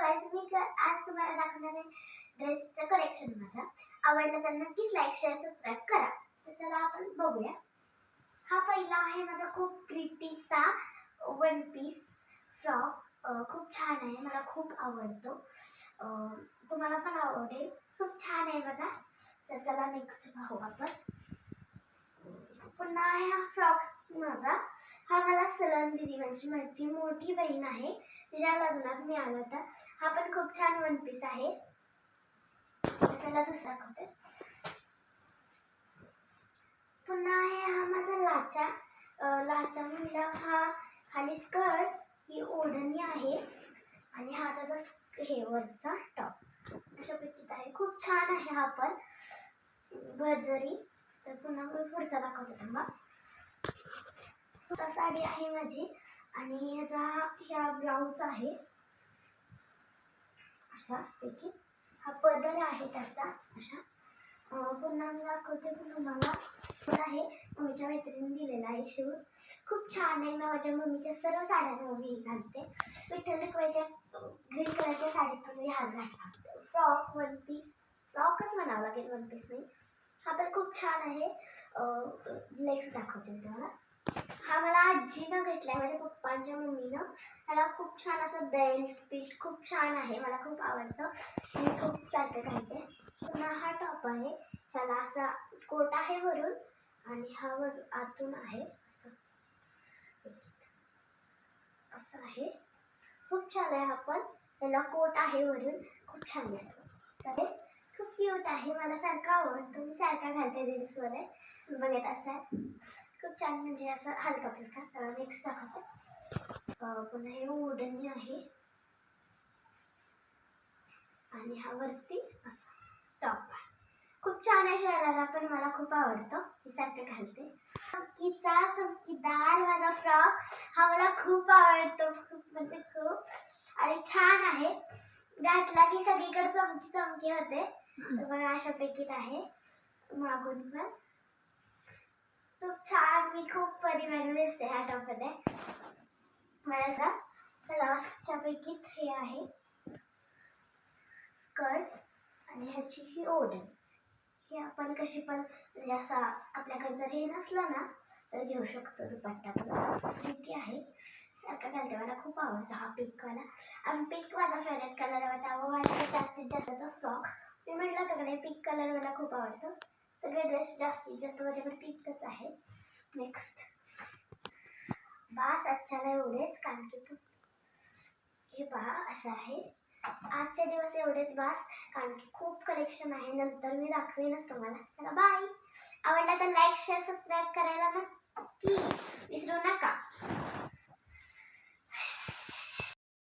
Guys मी आज तुम्हाला दाखवणार आहे ड्रेसचं कलेक्शन माझा. आवडलं तर नक्कीच लाईक शेअर सबस्क्राईब करा. तर चला आपण बघूया. हा पहिला आहे माझा खूप प्रिटीचा वन पीस फ्रॉक खूप छान आहे मला खूप आवडतो. तुम्हाला पण आवडेल. खूप छान आहे बघा. तर चला नेक्स्ट पाहू आपण. पुन्हा आहे हा फ्रॉक माझा. हा मला सलम दिदी म्हणजे माझी मोठी बहीण आहे. तिच्या लग्नात मी आला होता. हा पण खूप छान वन पीस आहे. त्याला दुसरा दाखवते पुन्हा आहे हा माझा लाचा. लाचा म्हणलं हा खाली स्कर्ट ही ओढणी आहे. आणि हा त्याचा हे वरचा टॉप अशा पैकीच आहे. खूप छान आहे हा पण. गजरी. तर पुन्हा पुढचा दाखवतो थांबा. साडी आहे माझी. आणि याचा ह्या ब्लाऊज आहे. अशा पैकी. हा पदर आहे त्याचा अशा. पुन्हा मी दाखवते पण मला आहे मम्मीच्या मैत्रिणीने दिलेला आहे शिवून. खूप छान आहे मी माझ्या मम्मीच्या सर्व साड्या मी घालते. विठ्ठल रुकवायच्या ग्रीन कलरच्या साडीत पण मी हात घातला फ्रॉक वन पीस फ्रॉकच म्हणावं लागेल वन पीस नाही. हा पण खूप छान आहे. लेग्स दाखवते तुम्हाला. हा मला आजीनं घेतलाय माझ्या पप्पांच्या मम्मीनं. त्याला खूप छान असं बेल्ट पीठ खूप छान आहे मला खूप आवडतं. मी खूप सारखं घालते. पुन्हा हा टॉप आहे. त्याला असा कोट आहे वरून आणि हा वर आतून आहे असं. असं आहे. खूप छान आहे हा पण. त्याला कोट आहे वरून. खूप छान दिसतो. तर खूप क्यूट आहे. मला सारखं आवडतं. मी सारखा घालते रील्समध्ये बघत असाल. खूप छान म्हणजे असं हलका फुलका नेक्स्ट दाखवते. पुन्हा हे वुडनी आहे. आणि हा वरती असा टॉप आहे. खूप छान आहे शहराला पण मला खूप आवडतं. मी सारखं घालते. चमकीचा चमकीदार माझा फ्रॉक हा मला खूप आवडतो. खूप म्हणजे खूप. आणि छान आहे. घातला की सगळीकडे चमकी चमकी होते. तर बघा अशा पैकीच आहे. मागून पण. खूप छान मी खूप परिमाण दिसते ह्या टॉपमध्ये. मला लास्टच्या पैकी हे आहे. स्कर्ट आणि ह्याची ही ओढण ही आपण कशी पण म्हणजे असा आपल्याकडे जर हे नसलं ना तर घेऊ शकतो दुपट्टा पण. माहिती आहे. सारखा घालते. मला खूप आवडतो हा पिंकवाला आणि पिंक माझा फेवरेट कलर आवडता व माझ्या जास्तीत जास्त फ्रॉक मी म्हटलं तर का नाही पिंक कलर मला खूप आवडतो. सगळे ड्रेस जास्तीत जास्त माझ्याकडे पिंकच आहे. नेक्स्ट बास आजच्याला एवढेच कारण की हे पहा असं आहे. आजच्या दिवस एवढेच बास कारण की खूप कलेक्शन आहे. नंतर मी दाखवेनच तुम्हाला. चला बाय आवडला तर लाईक शेअर सबस्क्राईब करायला नक्की विसरू नका.